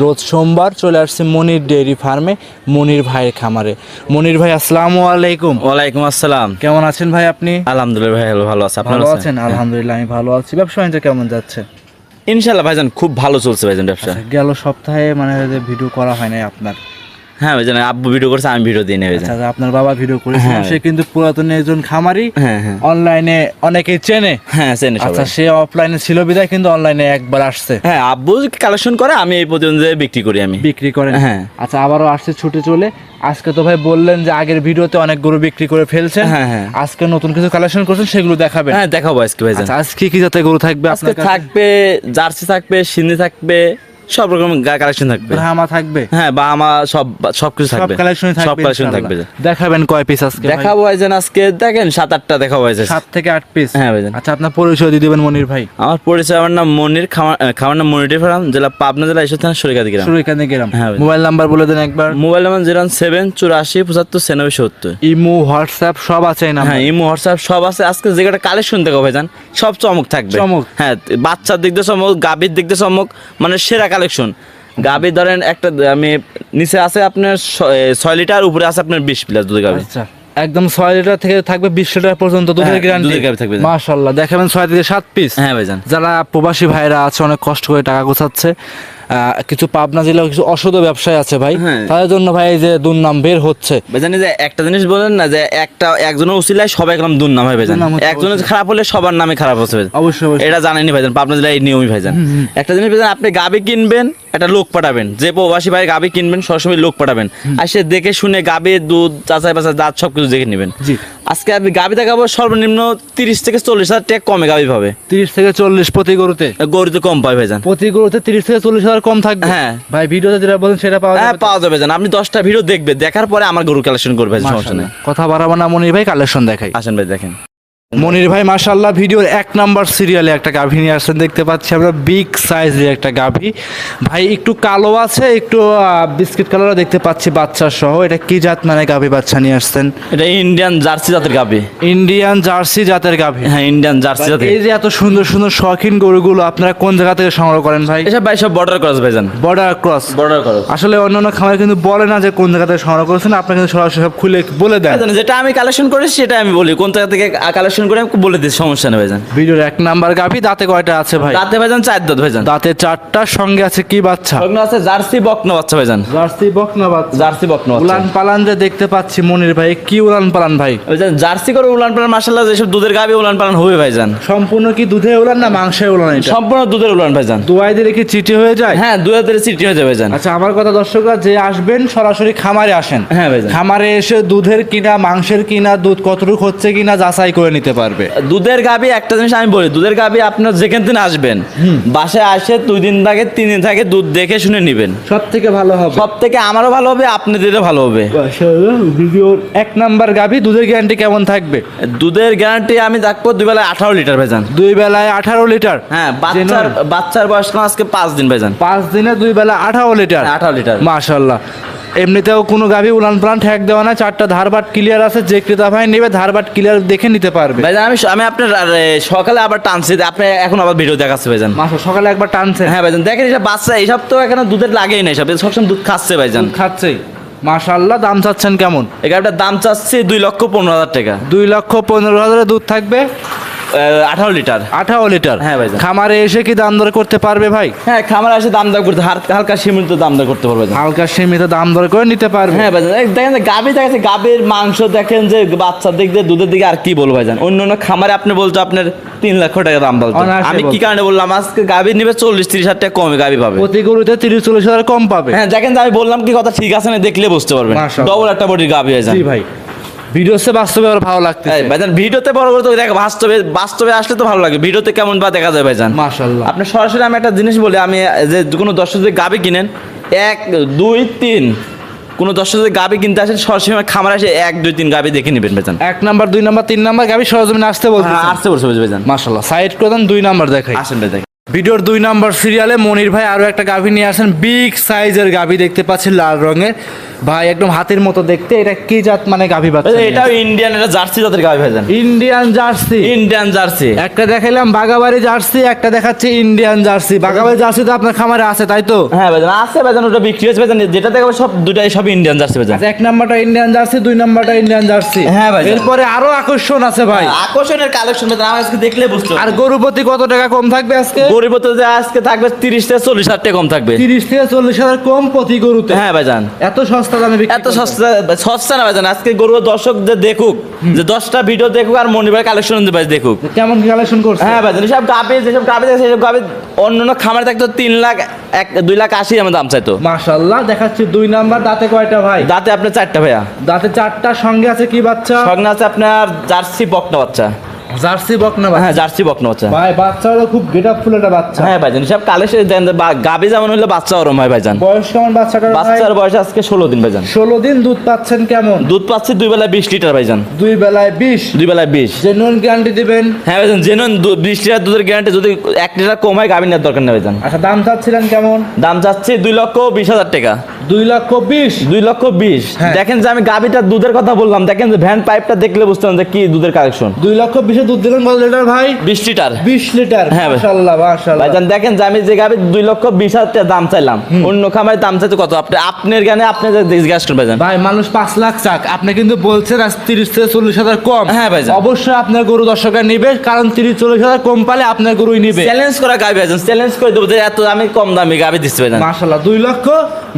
রোজ সোমবার চলে আসছে মনির ডেয়ারি ফার্মে মনির ভাইয়ের খামারে। মনির ভাই আসসালাম আলাইকুম। ওয়ালাইকুম আসসালাম। কেমন আছেন ভাই আপনি? আলহামদুলিল্লাহ ভাই ভালো- ভালো আছেন আপনার ভালো আছেন? আলহামদুলিল্লাহ আমি ভালো আছি। ব্যবসা বাণিজ্য কেমন যাচ্ছে? ইনশাল্লাহ ভাইজান খুব ভালো চলছে ভাইজান ব্যবসা। গেল সপ্তাহে মানে ভিডিও করা হয় নাই আপনার। হ্যাঁ ভাইজান আব্বু ভিডিও করছে আমি ভিডিও দিই না ভাইজান আচ্ছা আপনার বাবা ভিডিও করেছে হ্যাঁ। সে কিন্তু পুরাতন একজন খামারি। হ্যাঁ হ্যাঁ। অনলাইনে অনেকেই চেনে। হ্যাঁ চেনে আচ্ছা সে অফলাইনে ছিল বিদায় কিন্তু অনলাইনে একবার আসছে। হ্যাঁ আব্বু কালেকশন করে আমি এই পর্যন্ত বিক্রি করি আমি। বিক্রি করেন। হ্যাঁ। আচ্ছা আবারও আসছে ছুটে চলে। আজকে তো ভাই বললেন যে আগের ভিডিওতে অনেক গরু বিক্রি করে ফেলছেন। হ্যাঁ, হ্যাঁ। আজকে নতুন কিছু কালেকশন করছেন সেগুলো দেখাবেন। হ্যাঁ দেখাবো আজকে ভাইজান। আচ্ছা আজকে কি জাতের গরু থাকবে আজকে থাকবে জার্সি থাকবে সিন্ধি থাকবে সব রকম কালেকশন থাকবে। ব্রাহ্মা থাকবে? হ্যাঁ বা আমার সব সব কিছু সব থাকবে কালেকশন সব কালেকশন থাকবে। দেখাবেন কয় পিস আজকে? দেখাবো ভাইজান আজকে দেখেন সাত আটটা দেখাবো ভাইজান সাত থেকে আট পিস হ্যাঁ ভাইজান। আচ্ছা আপনার পরিচয় দিয়ে দিবেন মনির ভাই। আমার পরিচয় আমার নাম মনির খামার নাম মনির ফার্ম জেলা পাবনা জেলা এসে থানা সরিকাদি গ্রাম। এখানে গেলাম হ্যাঁ মোবাইল নাম্বার বলে দেন একবার। মোবাইল নাম্বার জিরো সেভেন চুরাশি পঁচাত্তর ছিয়ানব্বই সত্তর। ইমো হোয়াটসঅ্যাপ সব আছে নাম্বার। হ্যাঁ ইমো হোয়াটসঅ্যাপ সব আছে। আজকে যে কটা কালেকশন দেখো ভাইজান সব চমক থাকবে। চমক। হ্যাঁ বাচ্চার দিক দিয়ে চমক গাভীর দিক দিয়ে চমক মানে সেরা কালেকশন গাবি ধরেন একটা, আমি, নিচে আছে আপনার ছয় লিটার, উপরে আছে আপনার বিশ প্লাস দুধ গাবি। আচ্ছা। একদম ছয় লিটার থেকে থাকবে বিশ লিটার পর্যন্ত দুধের গ্যারান্টি থাকবে। মাশাল্লাহ দেখাবেন ছয় থেকে সাত পিস হ্যাঁ ভাইজান। যারা প্রবাসী ভাইরা আছে অনেক কষ্ট করে টাকা গোছাচ্ছে। কিছু পাবনা জেলায় কিছু অসদ ব্যবসায় আছে ভাই। হ্যাঁ। তাদের জন্য ভাই যে দুর্নাম বের হচ্ছে। ভাইজান যে একটা জিনিস বলেন না যে একটা একজনের উচিলায় সবাই একদম দুর্নাম হয় ভাইজান। একজনের খারাপ হলে সবার নামে খারাপ হচ্ছে অবশ্যই অবশ্যই। এটা জানেনি ভাইজান। পাবনা জেলায় এই নিয়মই ভাইজান। একটা জিনিস ভাইজান আপনি গাবি কিনবেন একটা লোক পাঠাবেন। যে প্রবাসী ভাই গাবি কিনবেন সবসময় লোক পাঠাবেন। আর সে দেখে শুনে গাবি দুধ চাচাই বাচ্চা দাঁত সব কিছু দেখে নেবেন। জি। আজকে আপনি গাবি দেখাবো সর্বনিম্ন তিরিশ থেকে চল্লিশ হাজার টাকা কমে গাবি পাবে। তিরিশ থেকে চল্লিশ প্রতি গরুতে? গরুতে কম পাবে ভাইজান। প্রতি গরুতে তিরিশ থেকে চল্লিশ হাজার কম থাকবে? হ্যাঁ। ভাই ভিডিওতে যেটা বলেন সেটা পাওয়া হ্যাঁ যাবে পাওয়া যাবে জান আপনি দশটা ভিডিও দেখবে দেখার পরে আমার গরু কালেকশন করবে সমস্যা নেই। কথা বাড়াবো না মনির ভাই কালেকশন দেখাই। আসেন ভাই দেখেন। মনির ভাই মাশাল্লাহ ভিডিওর এক নাম্বার সিরিয়ালে একটা গাভী নিয়ে আসছেন। দেখতে পাচ্ছি আমরা বিগ সাইজের একটা গাভী। ভাই একটু কালো আছে একটু বিস্কিট কালারও দেখতে পাচ্ছি বাচ্চা সহ এটা কি জাত মানে গাভী বাচ্চা নিয়ে আসছেন? এটা ইন্ডিয়ান জার্সি জাতের গাবি ইন্ডিয়ান জার্সি জাতের গাভী। হ্যাঁ ইন্ডিয়ান জার্সি জাতের। এই যে এত সুন্দর সুন্দর শখিন গরুগুলো আপনারা কোন জায়গা থেকে সংগ্রহ করেন ভাই? এসব ভাই সব বর্ডার ক্রস ভাইজান। বর্ডার ক্রস বর্ডার ক্রস আসলে অন্যান্য খামার কিন্তু বলে না যে কোন জায়গা থেকে সংগ্রহ করেছেন। আপনার কিন্তু সরাসরি সব খুলে বলে দেন। যেটা আমি কালেকশন করেছি সেটা আমি বলি। কোন জায়গা থেকে কালেকশন করে আমি বলে দিই সমস্যা নেই ভাইজান। ভিডিওর এক নাম্বার গাভী দাঁতে কয়টা আছে ভাই? রাতে ভাইজান চার দাঁত ভাইজান। দাঁতে চারটার সঙ্গে আছে কি বাচ্চা? লগ্ন আছে জার্সি বকনা বাচ্চা ভাইজান। জার্সি বকনা বাচ্চা। জার্সি বকনা বাচ্চা। উলান পালান যে দেখতে পাচ্ছি মনির ভাই কি উলান পালান ভাই? ভাইজান জার্সি করে উলান পালান মাসাল্লাহ যেসব দুধের গাবি উলান পালান হবে ভাইজান। সম্পূর্ণ কি দুধে উলান না মাংসে উলান এটা? সম্পূর্ণ দুধের উলান ভাইজান। দুয়াই দিলে কি চিটি হয়ে যায়? হ্যাঁ দুই হাজার সিটি হয়ে যাবে ভাইজান। আচ্ছা আমার কথা দর্শকরা যে আসবেন সরাসরি খামারে আসেন। হ্যাঁ ভাইজান। খামারে এসে দুধের কিনা মাংসের কিনা দুধ কতটুকু হচ্ছে কিনা যাচাই করে নিতে পারবে। দুধের গাবি একটা জিনিস আমি বলি দুধের গাবি আপনার যেখান থেকে আসবেন বাসায় আসে দুই দিন থাকে তিন দিন থাকে দুধ দেখে শুনে নেবেন। সব থেকে ভালো হবে। সব থেকে আমারও ভালো হবে আপনাদেরও ভালো হবে। ভিডিওর এক নাম্বার গাভি দুধের গ্যারান্টি কেমন থাকবে? দুধের গ্যারান্টি আমি দেখব দুই বেলায় আঠারো লিটার ভেজান। দুই বেলায় আঠারো লিটার? হ্যাঁ বাচ্চার বাচ্চার বয়স আজকে পাঁচ দিন ভেজান। পাঁচ দিনে দুই বেলা আঠারো লিটার? আঠারো লিটার। মাশাল্লাহ এমনিতেও কোনো গাভী উলান প্লান ঠেক দেওয়া না চারটা ধারবাট ক্লিয়ার আছে যে ক্রেতা ভাই নেবে ধারবাট ক্লিয়ার দেখে নিতে পারবে। ভাইজান আমি আমি আপনার সকালে আবার টানছি আপনি এখন আবার ভিডিও দেখাচ্ছে ভাইজান। মাসে সকালে একবার টানছে হ্যাঁ ভাইজান দেখেন এসব বাচ্চা এইসব তো এখানে দুধের লাগেই না সব সবসময় দুধ খাচ্ছে ভাইজান। খাচ্ছেই। মাশাল্লাহ দাম চাচ্ছেন কেমন? এই গাড়িটার দাম চাচ্ছে দুই লক্ষ পনেরো হাজার টাকা। দুই লক্ষ পনেরো হাজারের দুধ থাকবে। আঠারো লিটার। আঠারো লিটার। হ্যাঁ ভাইজান। খামারে এসে কি দাম দর করতে পারবে ভাই? হ্যাঁ খামার আসে দাম দর করতে হালকা সীমিত দাম দর করতে পারবে হালকা সীমিত দাম দর করে নিতে পারবে। হ্যাঁ এই দেখেন গাভী দেখাচ্ছে গাভীর মাংস দেখেন যে বাচ্চার দিক দিয়ে দুধের দিকে আর কি বলব ভাইজান? অন্য অন্য খামারে আপনি বলতো আপনার তিন লক্ষ টাকা দাম বলতো আমি কি কারণে বললাম আজকে গাভী নিবে চল্লিশ তিরিশ হাজার টাকা কমে গাভী পাবে। প্রতি গরুতে তিরিশ চল্লিশ হাজার কম পাবে। হ্যাঁ দেখেন যে আমি বললাম কি কথা ঠিক আছে না দেখলে বুঝতে পারবেন। ডবল একটা বডির গাভী জি ভাই। ভিডিও সে বাস্তবে আর ভালো এই ভাইজান ভিডিওতে বড় করে তো দেখ বাস্তবে বাস্তবে আসলে তো ভালো লাগে। ভিডিওতে কেমন বা দেখা যায় ভাইজান? মাশাল্লাহ আপনি সরাসরি আমি একটা জিনিস বলি আমি যে কোনো দর্শক যদি গাবি কিনেন এক দুই তিন কোনো দর্শক যদি গাবি কিনতে আসেন সরাসরি আমার খামার আসে এক দুই তিন গাবি দেখে নেবেন ভাইজান। এক নাম্বার দুই নাম্বার তিন নাম্বার গাভি সরজমিনে আসতে বলছে হ্যাঁ আসতে বলছে ভাইজান। মাশাল্লাহ সাইড করে দেন দুই নাম্বার দেখাই। আসেন ভাই দেখেন ভিডিওর দুই নাম্বার সিরিয়ালে মনির ভাই আরও একটা গাভী নিয়ে আসেন বিগ সাইজের গাভী দেখতে পাচ্ছি লাল রঙের। ভাই একদম হাতের মতো দেখতে। এটা কি জাত মানে গাভী বাচ্চা এটাও ইন্ডিয়ান এটা জার্সি জাতের গাবি ভাইজান। ইন্ডিয়ান জার্সি ইন্ডিয়ান জার্সি একটা দেখাইলাম বাগাবাড়ি জার্সি একটা দেখাচ্ছে ইন্ডিয়ান জার্সি বাগাবাড়ি জার্সি তো আপনার খামারে আছে তাই তো? হ্যাঁ ভাইজান আছে ভাইজান ওটা বিক্রি হয়েছে ভাইজান। যেটা দেখাবো সব দুটাই সব ইন্ডিয়ান জার্সি ভাইজান। আচ্ছা, এক নাম্বারটা ইন্ডিয়ান জার্সি দুই নাম্বারটা ইন্ডিয়ান জার্সি হ্যাঁ ভাই। এরপরে আরও আকর্ষণ আছে ভাই। আকর্ষণের কালেকশন ভাইজান আমার আজকে দেখলে বুঝতে আর গরুপতি কত টাকা কম থাকবে আজকে? গরুপতি যে আজকে থাকবে তিরিশ থেকে চল্লিশ হাজার টাকা কম থাকবে। তিরিশ থেকে চল্লিশ হাজার কম প্রতি গরুতে। হ্যাঁ ভাইজান। এত সস্তা দামে এত সস্তা সস্তা না ভাইজান আজকে গরু দর্শক যে দেখুক যে দশটা ভিডিও দেখুক আর মনিবার কালেকশন ভাই দেখুক। কেমন কালেকশন করছে? হ্যাঁ ভাইজান এসব গাবে যেসব গাবে দেখে সেসব গাবে অন্য অন্য খামারে থাকতো তিন লাখ এক দুই লাখ আশি আমার দাম চাইতো। মাশাল্লাহ দেখাচ্ছি দুই নাম্বার দাঁতে কয়টা ভাই? দাঁতে আপনার চারটা ভাইয়া। দাঁতে চারটার সঙ্গে আছে কি বাচ্চা? সঙ্গে আছে আপনার জার্সি বকটা বাচ্চা। জার্সি বকনা হ্যাঁ জার্সি বকনা বাচ্চা। ভাই বাচ্চা খুব ফুল একটা বাচ্চা। হ্যাঁ ভাইজান সব কালেকশন দেন গাবে যেমন হলে বাচ্চা ওরম হয় ভাইজান। বয়স কেমন বাচ্চার বয়স আজকে ষোলো দিন ভাইজান। ষোলো দিন দুধ পাচ্ছেন কেমন? দুধ পাচ্ছি দুই বেলায় বিশ লিটার ভাইজান। দুই বেলায় বিশ? দুই বেলায় জেনুইন গ্যারান্টি দিবেন? হ্যাঁ ভাইজান লিটার দুধের গ্যারান্টি যদি এক লিটার কম হয় গাভীর নেওয়ার দরকার নেই ভাইজান। আচ্ছা দাম চাচ্ছিলেন কেমন? দাম চাচ্ছি দুই লক্ষ বিশ হাজার টাকা। দুই লক্ষ বিশ? দুই লক্ষ বিশ। হ্যাঁ। দেখেন যে আমি গাভীটার দুধের কথা বললাম দেখেন যে ভ্যান পাইপটা দেখলে বুঝতাম যে কি দুধের কালেকশন। দুই লক্ষ বিশে দুধ দিলেন কত লিটার ভাই? বিশ লিটার। বিশ লিটার হ্যাঁ মাশাল্লাহ মাশাল্লাহ ভাইজান দেখেন যে আমি যে গাভীর দুই লক্ষ বিশ হাজার দাম চাইলাম। অন্য খামারের দাম চাইতে কত? আপনি আপনার জ্ঞানে আপনি জিজ্ঞাসা ভাইজান। ভাই মানুষ পাঁচ লাখ চাক। আপনি কিন্তু বলছেন আজ তিরিশ থেকে চল্লিশ হাজার কম। হ্যাঁ ভাইজান। অবশ্যই আপনার গরু দর্শকের নিবে কারণ তিরিশ চল্লিশ হাজার কম পালে আপনার গরুই নিবে। চ্যালেঞ্জ করা ভাইজান চ্যালেঞ্জ করে দেবো যে এত আমি কম দামি দিচ্ছি ভাইজান। মাশাল্লাহ দুই লক্ষ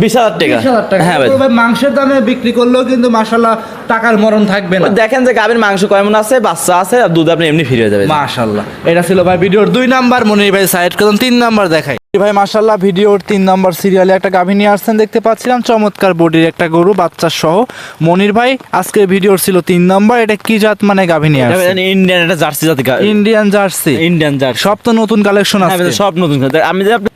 বিশ হাজার টাকা। টাকা। হ্যাঁ ভাই মাংসের দামে বিক্রি করলেও কিন্তু মাশাল্লাহ টাকার মরণ থাকবে না। দেখেন যে গাভীর মাংস কেমন আছে বাচ্চা আছে আর দুধ আপনি এমনি ফিরে যাবেন। মাশাল্লাহ এটা ছিল ভাই ভিডিওর দুই নাম্বার। মনির ভাই সাইড করুন তিন নাম্বার দেখাই। ভাই মাশাল্লাহ ভিডিওর তিন নাম্বার সিরিয়ালে একটা গাভী নিয়ে আসছেন দেখতে পাচ্ছিলাম। চমৎকার বডির একটা গরু বাচ্চা সহ। মনির ভাই আজকে ভিডিওর ছিল তিন নম্বর। এটা কি জাত মানে গাভী নিয়ে আসছেন? ইন্ডিয়ান এটা জার্সি জাতি ইন্ডিয়ান জার্সি ইন্ডিয়ান জার্সি সব তো নতুন কালেকশন হ্যাঁ আছে সব নতুন। আমি যে আপনি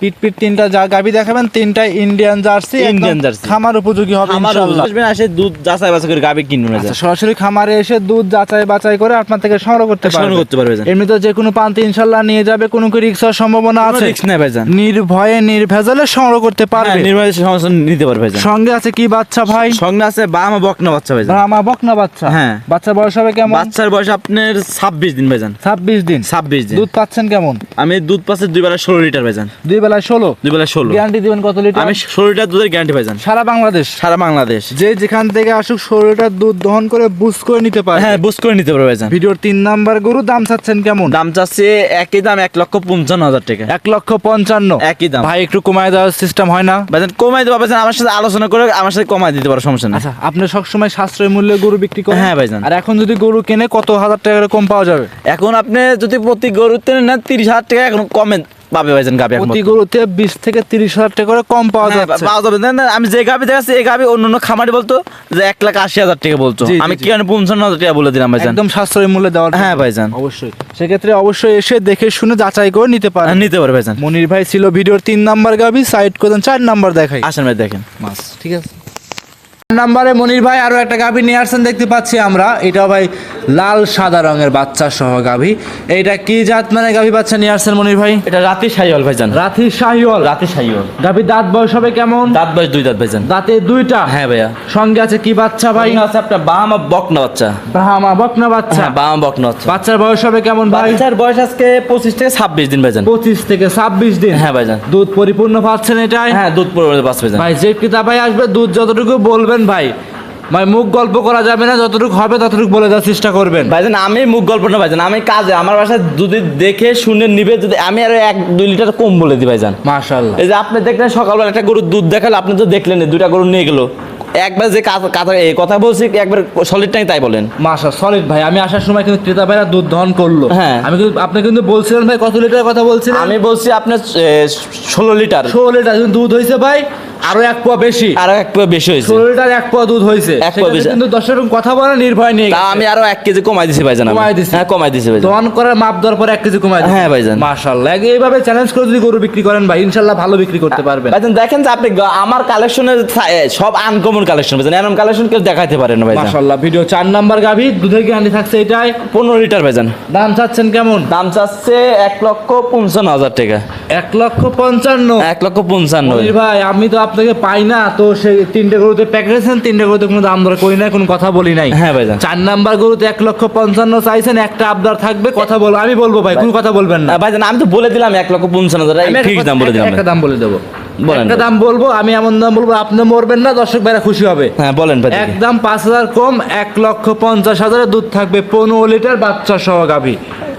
পিট পিট তিনটা যা গাভী দেখাবেন তিনটাই ইন্ডিয়ান জার্সি একদম jersey। খামার উপযোগী হবে ইনশাআল্লাহ আসবেন আসে দুধ যাচাই বাছাই করে কিনবেন আচ্ছা, সরাসরি খামারে এসে দুধ যাচাই বাছাই করে আপনার থেকে সংগ্রহ করতে সংগ্রহ করতে পারবে। এমনিতে যে কোনো প্রান্তে ইনশাল্লাহ নিয়ে যাবে কোনো কি হওয়ার সম্ভাবনা আছে? রিস্ক নেই ভাইজান। নির্ভয়ে নির্ভেজালে সংগ্রহ করতে পারবে। হ্যাঁ নির্বাচন সমস্যা নিতে পারবে ভাইজান। সঙ্গে আছে কি বাচ্চা ভাই? সঙ্গে আছে বামা বকনা বাচ্চা ভাইজান। ব্রাহ্মা বকনা বাচ্চা? হ্যাঁ। বাচ্চার বয়স হবে কেমন? বাচ্চার বয়স আপনার ছাব্বিশ দিন ভাইজান। ছাব্বিশ দিন। ছাব্বিশ দিন। দুধ পাচ্ছেন কেমন? আমি দুধ পাচ্ছি দুই বেলা ষোলো লিটার ভাইজান। দুই বেলায় ষোলো। দুই বেলা ষোলো। গ্যারান্টি দিবেন কত লিটার? আমি ষোলো লিটার দুধের গ্যারান্টি ভাইজান সারা বাংলাদেশ? সারা বাংলাদেশ। যে যেখান থেকে আসুক ষোলো লিটার দুধ দহন করে বুস করে নিতে পারে হ্যাঁ বুঝ করে নিতে পারবে ভাইজান ভিডিওর তিন নাম্বার গরু দাম চাচ্ছেন কেমন? দাম চাচ্ছে একই দাম এক লক্ষ পঞ্চান্ন হাজার টাকা। এক লক্ষ পঞ্চান্ন। একই দাম। ভাই একটু কমায় দেওয়ার সিস্টেম হয় না? ভাইজান কমাই দেবো ভাইজান আমার সাথে আলোচনা করে আমার সাথে কমাই দিতে পারো সমস্যা নেই। আচ্ছা আপনি সবসময় সাশ্রয় মূল্যে গরু বিক্রি করেন? হ্যাঁ, ভাইজান। আর এখন যদি গরু কেনে কত হাজার টাকা কম পাওয়া যাবে? এখন আপনি যদি প্রতি গরুতে নেন তিরিশ হাজার টাকা এখন কমে পাবে ভাইজান গাবি প্রতি গরুতে বিশ থেকে তিরিশ হাজার টাকা করে কম পাওয়া হ্যাঁ, যাচ্ছে। পাওয়া যাবে। না, আমি যে গাবি দেখাচ্ছি এই গাবি অন্য অন্য খামারি বলতো যে এক লাখ আশি হাজার টাকা বলতো। আমি। কি পঞ্চান্ন হাজার টাকা বলে দিলাম ভাইজান। একদম সাশ্রয় মূল্যে দেওয়ার হ্যাঁ ভাইজান। অবশ্যই। সেক্ষেত্রে অবশ্যই এসে দেখে শুনে যাচাই করে নিতে পারেন। হ্যাঁ, নিতে পারবে ভাইজান। মনির ভাই ছিল ভিডিওর তিন নাম্বার গাবি সাইড করেন চার নাম্বার দেখাই। আসেন ভাই দেখেন। মাস ঠিক আছে। নাম্বারে মনির ভাই আরও একটা গাভী নিয়ে আসছেন দেখতে পাচ্ছি আমরা। এটাও ভাই লাল সাদা রঙের বাচ্চা সহ গাভী। এটা কি জাত মানে গাভী বাচ্চা নিয়ে আসছেন মনির ভাই? এটা রাতে সাইওয়াল ভাইজান। রাতি শাহিওয়াল। রাতি সাইওয়াল গাভীর দাঁত বয়স হবে কেমন? দাঁত বয়স দুই দাঁত ভাইজান। দাঁতে দুইটা? হ্যাঁ ভাইয়া। সঙ্গে আছে কি বাচ্চা ভাই? আছে আপনার বাম বকনা বাচ্চা। ব্রাহ্মা বকনা বাচ্চা। হ্যাঁ বাম বকনা বাচ্চা। বাচ্চার বয়স হবে কেমন ভাই? বাচ্চার বয়স আজকে পঁচিশ থেকে ছাব্বিশ দিন ভাইজান। পঁচিশ থেকে ছাব্বিশ দিন। হ্যাঁ ভাইজান। দুধ পরিপূর্ণ পাচ্ছেন এটাই? হ্যাঁ দুধ পরিমাণে পাঁচ ভাইজান। ভাই যে ক্রেতা ভাই আসবে দুধ যতটুকু বলবেন ভাই ভাই মুখ গল্প করা যাবে না যতটুকু হবে ততটুকু বলে দেওয়ার চেষ্টা করবেন। ভাইজান আমি মুখ গল্প না ভাইজান আমি কাজে আমার বাসায় যদি দেখে শুনে নিবে যদি আমি আর এক দুই লিটার কম বলে দিই ভাইজান। মাশাল্লাহ এই যে আপনি দেখলেন সকালবেলা একটা গরুর দুধ দেখালে আপনি তো দেখলেন দুইটা গরু নিয়ে গেল। একবার যে কথা কথা এই কথা বলছি একবার সলিড টাই তাই বলেন। মাশা সলিড ভাই আমি আসার সময় কিন্তু ক্রেতা ভাইরা দুধ দহন করল। হ্যাঁ। আমি কিন্তু আপনি কিন্তু বলছিলেন ভাই কত লিটার কথা বলছিলেন? আমি বলছি আপনার ষোলো লিটার। ষোলো লিটার দুধ হয়েছে ভাই আরও এক পোয়া বেশি। আরও এক পোয়া বেশি হয়েছে। ষোলো লিটার এক পোয়া দুধ হয়েছে। এক পোয়া বেশি। কিন্তু দশ রকম কথা বলে নির্ভয় নেই। তা আমি আরও এক কেজি কমাই দিছি ভাইজান আমি। কমায় দিছি। হ্যাঁ কমাই দিছি ভাইজান। দহন করার মাপ দেওয়ার পর এক কেজি কমায় হ্যাঁ, ভাইজান। মাশাল্লাহ এইভাবে চ্যালেঞ্জ করে যদি গরু বিক্রি করেন ভাই ইনশাল্লাহ ভালো বিক্রি করতে পারবেন। ভাইজান দেখেন যে আপনি আমার কালেকশনের সব আনকমন কালেকশন ভাইজান এরকম কালেকশন কেউ দেখাইতে পারে না ভাইজান। মাশাল্লাহ ভিডিও চার নাম্বার গাভি দুধের গ্যারান্টি থাকছে এটাই। পনেরো লিটার ভাইজান। দাম চাচ্ছেন কেমন? দাম চাচ্ছে এক লক্ষ পঞ্চান্ন হাজার টাকা। এক লক্ষ পঞ্চান্ন? এক লক্ষ পঞ্চান্ন। মনির ভাই আমি তো আপনাকে পাই না তো সেই তিনটে গরুতে প্যাক রেখেছেন তিনটে গরুতে কোনো দাম দর করি নাই কোনো কথা বলি নাই। হ্যাঁ ভাইজান। চার নাম্বার গরুতে এক লক্ষ পঞ্চান্ন চাইছেন একটা আবদার থাকবে কথা বলব আমি বলব ভাই কোনো কথা বলবেন না। ভাইজান আমি তো বলে দিলাম এক লক্ষ পঞ্চান্ন হাজার আমি একটা ফিক্স দাম বলে দিলাম একটা দাম বলে দেবো। একটা দাম বলব আমি এমন দাম বলব আপনি মরবেন না দর্শক ভাইরা খুশি হবে হ্যাঁ বলেন। একদম পাঁচ হাজার কম এক লক্ষ পঞ্চাশ হাজারের দুধ থাকবে পনেরো লিটার বাচ্চা সহ গাভী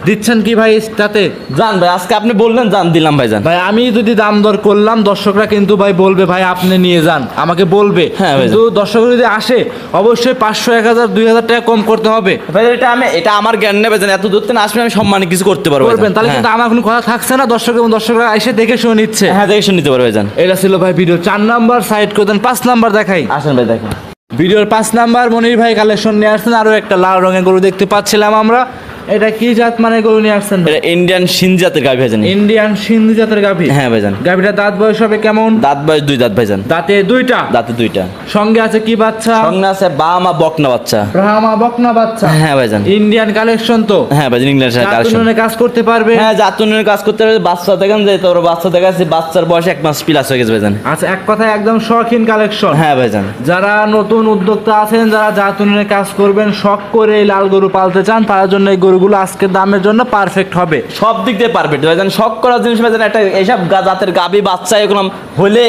দিচ্ছেন কি ভাই তাতে? যান ভাই আজকে আপনি বললেন জান দিলাম ভাইজান। ভাই আমি যদি দাম দর করলাম দর্শকরা কিন্তু ভাই বলবে ভাই আপনি নিয়ে যান। আমাকে বলবে। হ্যাঁ ভাই। কিন্তু দর্শক যদি আসে অবশ্যই পাঁচশো এক হাজার দুই হাজার টাকা কম করতে হবে। ভাই এটা আমি এটা আমার জ্ঞান নেবে জান এত দূর থেকে আসলে আমি সম্মানে কিছু করতে পারব করবেন তাহলে হ্যাঁ। কিন্তু আমার কোনো কথা থাকছে না দর্শক এবং দর্শকরা এসে দেখে শুনে নিচ্ছে। হ্যাঁ দেখে শুনে নিতে পারবে ভাইজান। এটা ছিল ভাই ভিডিও চার নাম্বার সাইড করে দেন পাঁচ নাম্বার দেখাই। আসেন ভাই দেখেন। ভিডিওর পাঁচ নাম্বার মনির ভাই কালেকশন নিয়ে আসছেন আরও একটা লাল রঙের গরু দেখতে পাচ্ছিলাম আমরা। এটা কি জাত মানে গরু নিয়ে আসছেন এটা ইন্ডিয়ান সিনজাতের গাভি ভাইজান। ইন্ডিয়ান সিন্ধু জাতের গাভী? হ্যাঁ ভাইজান। গাভীটা দাঁত বয়স হবে কেমন? দাঁত বয়স দুই দাঁত ভাইজান। দাঁতে দুইটা? দাঁতে দুইটা। সঙ্গে আছে কি বাচ্চা? সঙ্গে আছে বামা বকনা বাচ্চা। ব্রাহ্মা বকনা বাচ্চা। হ্যাঁ ভাইজান। ইন্ডিয়ান কালেকশন তো? হ্যাঁ ভাইজান ইংলিশ কালেকশন কাজ করতে পারবে? হ্যাঁ জাতুনের কাজ করতে পারবে। বাচ্চা দেখেন যে তোর বাচ্চা দেখা যাচ্ছে বাচ্চার বয়স এক মাস প্লাস হয়ে গেছে ভাইজান। আচ্ছা এক কথায় একদম শখিন কালেকশন হ্যাঁ ভাইজান। যারা নতুন উদ্যোক্তা আছেন যারা জাতুনের কাজ করবেন শখ করে লাল গরু পালতে চান তার জন্য এই গরুগুলো আজকের দামের জন্য পারফেক্ট হবে। সব দিক দিয়ে পারফেক্ট ভাইজান, শখ করার জিনিস ভাইজান, একটা এইসব জাতের গাবি বাচ্চা এগুলো হলে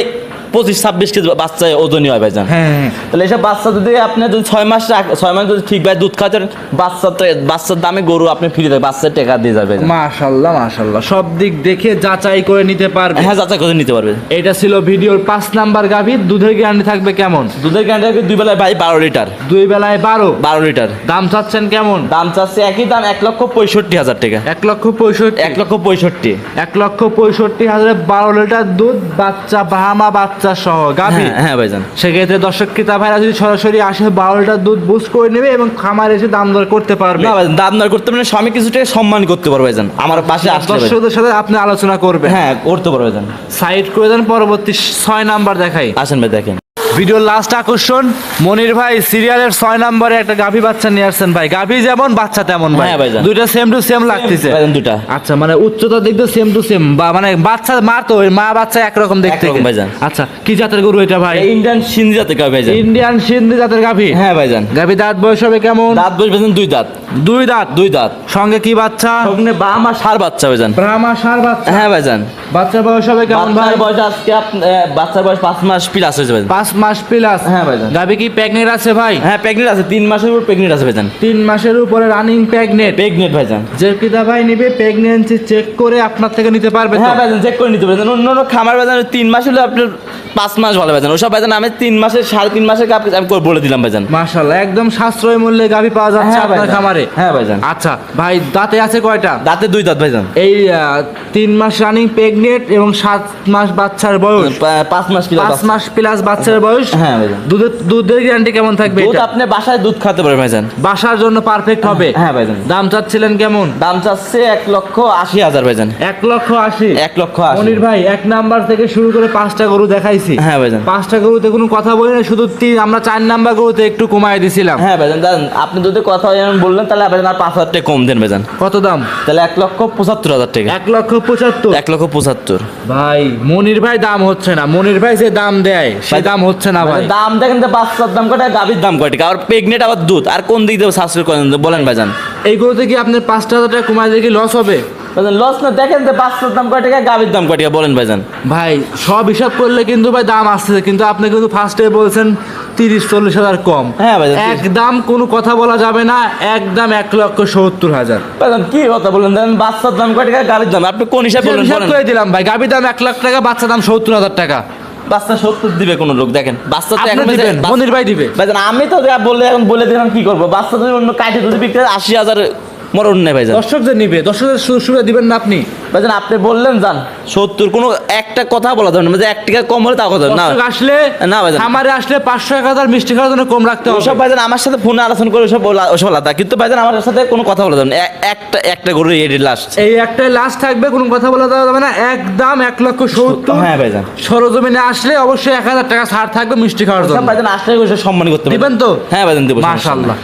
পঁচিশ ছাব্বিশ কেজি বাচ্চা ওজনই হয় ভাইজান। হ্যাঁ হ্যাঁ। তাহলে এসব বাচ্চা যদি আপনি যদি ছয় মাস ছয় মাস যদি ঠিক ঠিকভাবে দুধ খাচ্ছেন বাচ্চার তো বাচ্চার দামে গরু আপনি ফ্রি দেবে বাচ্চার টাকা দিয়ে যাবে মাশাল্লাহ মাশাল্লাহ। সব দিক দেখে যাচাই করে নিতে পারবে। হ্যাঁ যাচাই করে নিতে পারবে। এটা ছিল ভিডিওর পাঁচ নাম্বার গাভী। দুধের গ্যারান্টি থাকবে কেমন? দুধের গ্যারান্টি থাকবে দুই বেলায় ভাই বারো লিটার। দুই বেলায় বারো? বারো লিটার। দাম চাচ্ছেন কেমন? দাম চাচ্ছে একই দাম এক লক্ষ পঁয়ষট্টি হাজার টাকা। এক লক্ষ পঁয়ষট্টি। এক লক্ষ পঁয়ষট্টি। এক লক্ষ পঁয়ষট্টি হাজারে বারো লিটার দুধ। বাচ্চা বাহামা বাচ্চা সহ গাভী। হ্যাঁ হ্যাঁ ভাইজান। সেক্ষেত্রে দর্শক ক্রেতা ভাইরা যদি সরাসরি আসে বারোটা দুধ বুঝ করে নেবে এবং খামার এসে দাম দর করতে পারবে। না দাম দর করতে পারবে স্বামী কিছুটা সম্মান করতে পারবে ভাইজান। আমার পাশে আসলে। দর্শকদের সাথে আপনি আলোচনা করবেন। হ্যাঁ করতে পারবে ভাইজান। সাইড করে দেন পরবর্তী ছয় নাম্বার দেখাই। আসেন ভাই দেখেন। ভিডিওর লাস্ট আকর্ষণ মনির ভাই সিরিয়ালের ছয় নম্বরে একটা গাভী বাচ্চা নিয়ে আসছেন ভাই। গাভী যেমন বাচ্চা তেমন ভাই। হ্যাঁ। দুইটা সেম টু সেম লাগতেছে। দুটা আচ্ছা মানে উচ্চতার দিক দিয়ে সেম টু সেম বা মানে বাচ্চা মা তো মা বাচ্চা একরকম দেখতে ভাইজান। আচ্ছা কি জাতের গরু এটা ভাই? ইন্ডিয়ান সিন্ধি জাতের গাভি ভাইজান ইন্ডিয়ান সিন্ধি জাতের গাভী? হ্যাঁ ভাইজান গাভী দাঁত বয়স হবে কেমন? দাঁত বয়স ভাইজান দুই দাঁত। দুই দাঁত? দুই দাঁত। সঙ্গে কি বাচ্চা? সঙ্গে বা আমার সার বাচ্চা ভাইজান ব্রাহ্মা সার বাচ্চা? হ্যাঁ ভাইজান বাচ্চার বয়স হবে কেমন ভাই? বয়স আজকে বাচ্চার বয়স পাঁচ মাস প্লাস হয়েছে ভাইজান পাঁচ মাস প্লাস হ্যাঁ ভাইজান। গাভী কি প্রেগনেন্ট আছে ভাই? হ্যাঁ প্রেগনেন্ট আছে। তিন মাসের উপর প্রেগনেন্ট আছে ভাইজান। তিন মাসের উপরে রানিং প্রেগনেন্ট প্রেগনেন্ট ভাইজান। যে ক্রেতা ভাই নিবে প্রেগনেন্সি চেক করে আপনার থেকে নিতে পারবে হ্যাঁ ভাইজান চেক করে নিতে পারবেন অন্য অন্য খামার ভাইজান তিন মাস হলে আপনার পাঁচ মাস ভালো ভাইজান। ওসব ভাইজান আমি তিন মাসের সাড়ে তিন মাসের কাপ আমি বলে দিলাম ভাইজান। মাশাআল্লাহ একদম সাশ্রয় মূল্যে গাভী পাওয়া যাচ্ছে হ্যাঁ আপনার খামারে। হ্যাঁ ভাইজান। আচ্ছা ভাই দাঁতে আছে কয়টা? দাঁতে দুই দাঁত ভাইজান। এই তিন মাস রানিং প্রেগনেন্ট এবং সাত মাস বাচ্চার বয়স। পাঁচ মাস প্লাস পাঁচ মাস প্লাস বাচ্চার বয়স হ্যাঁ ভাইজান। দুধের দুধের গ্যারান্টি কেমন থাকবে দুধ? আপনি বাসায় দুধ খাতে পারবেন ভাইজান। বাসার জন্য পারফেক্ট হবে? হ্যাঁ ভাইজান। দাম চাচ্ছিলেন কেমন? দাম চাচ্ছে এক লক্ষ আশি হাজার ভাইজান। এক লক্ষ আশি? এক লক্ষ আশি। মনির ভাই এক নাম্বার থেকে শুরু করে পাঁচটা গরু দেখাইছি। হ্যাঁ ভাইজান। পাঁচটা গরুতে কোনো কথা বলি না শুধু তিন আমরা চার নাম্বার গরুতে একটু কমায় দিছিলাম। হ্যাঁ ভাইজান দাদা আপনি যদি কথা যেমন বললেন তাহলে ভাইজান আর পাঁচ হাজার টাকা কম দেন ভাইজান। কত দাম? তাহলে এক লক্ষ পঁচাত্তর হাজার টাকা। এক লক্ষ পঁচাত্তর? এক লক্ষ পঁচাত্তর। ভাই মনির ভাই দাম হচ্ছে না। মনির ভাই যে দাম দেয় সে দাম হচ্ছে না ভাই? দাম দেখেন তো বাচ্চার দাম কয়টা? গাভীর দাম কয়টা? আর প্রেগনেন্ট আবার দুধ। আর কোন দিক দিয়ে সাশ্রয় করেন? বলেন ভাইজান। এই গরুতে কি আপনার পাঁচটা হাজার টাকা কমায় দিয়ে কি লস হবে? লস না দেখেন তো বাচ্চার দাম কয় টাকা গাভীর দাম কয় টাকা বলেন ভাইজান। ভাই সব হিসাব করলে কিন্তু ভাই দাম আসছে কিন্তু আপনি কিন্তু ফার্স্টে বলছেন তিরিশ চল্লিশ হাজার কম। হ্যাঁ ভাই, একদম কোনো কথা বলা যাবে না একদম এক লক্ষ সত্তর হাজার। কি কথা বলেন? দেখেন বাচ্চার দাম কয় টাকা গাভীর দাম। আপনি কোন হিসাব বলেন। হিসাব করে দিলাম ভাই গাভীর দাম এক লাখ টাকা বাচ্চার দাম সত্তর হাজার টাকা। বাচ্চা সত্তর দিবে কোনো লোক দেখেন বাচ্চা তো এখন মনির ভাই দিবে। আমি তো বলে এখন বলে দিলাম কি করব বাচ্চা যদি অন্য কাঠে যদি বিক্রি আশি হাজার মরণ নেই ভাইজান। দর্শকদের নিবে দর্শকদের সুবিধা দিবেন না আপনি। ভাইজান আপনি বললেন যান। সত্তর কোনো একটা কথা বলা যাবে না। মানে এক টাকা কম হলে তা কথা না। দর্শক আসলে না ভাইজান। খামারে আসলে পাঁচশো এক হাজার মিষ্টি খাওয়ার জন্য কম রাখতে হবে। ওসব ভাইজান আমার সাথে ফোনে আলোচনা করে ওসব বলা- ওসব আলাদা। কিন্তু ভাইজান আমার সাথে কোনো কথা বলা যাবে না। একটা একটা গরু এডি লাস্ট এই একটাই লাস্ট থাকবে কোনো কথা বলা যাবে না। একদম এক লক্ষ সত্তর। হ্যাঁ ভাইজান। সরজমিনে আসলে অবশ্যই এক হাজার টাকা ছাড় থাকবে মিষ্টি খাওয়ার জন্য। ভাইজান আসলে সম্মান করতে দিবেন তো? হ্যাঁ ভাইজান দেবো মাশাল্লাহ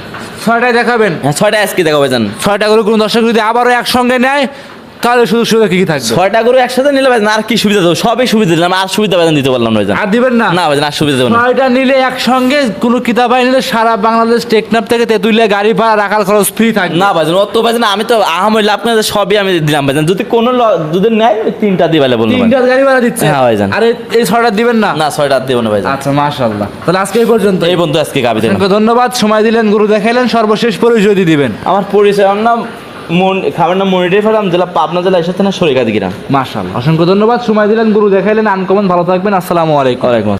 ছয়টায় দেখাবেন। হ্যাঁ ছয়টা আজকে দেখাবেন ভাইজান। ছয়টা করে কোনো দর্শক যদি আবারও একসঙ্গে নেয় তাহলে শুধু সুবিধা কি কি থাকবে? ছয়টা গরু একসাথে নিলে ভাইজান আর কি সুবিধা দেবো? সবই সুবিধা দিলাম আর সুবিধা ভাইজান দিতে পারলাম না আর দিবেন না? না ভাইজান আর সুবিধা দেবো না। ছয়টা নিলে একসঙ্গে কোনো কিতাবাই নিলে সারা বাংলাদেশ টেকনাপ থেকে তেতুলিয়া গাড়ি ভাড়া রাখার খরচ ফ্রি থাকবে। না ভাইজান অত ভাইজান আমি তো লাভ করে সবই আমি দিলাম ভাইজান। যদি কোনো যদি নেয় তিনটা ভাইলে বললাম তিনটা গাড়ি ভাড়া দিচ্ছে? হ্যাঁ, ভাইজান। আর এই- ছয়টা দিবেন না? না ছয়টা আর দেবো না ভাইজান। আচ্ছা মাশাআল্লাহ। তাহলে আজকে এই পর্যন্ত। এই বন্ধু আজকে গাবি দেন ধন্যবাদ। সময় দিলেন গুরু দেখাইলেন সর্বশেষ পরিচয় দিবেন। আমার পরিচয় আমার নাম মন খাবার নাম মনিটরি ফার্ম জেলা পাবনা জেলা এসেছে না সরিকাদি গ্রাম মাসাল অসংখ্য ধন্যবাদ। সময় দিলেন গুরু দেখাইলেন আনকমন। ভালো থাকবেন। আসসালামু আলাইকুম। ওয়ালাইকুম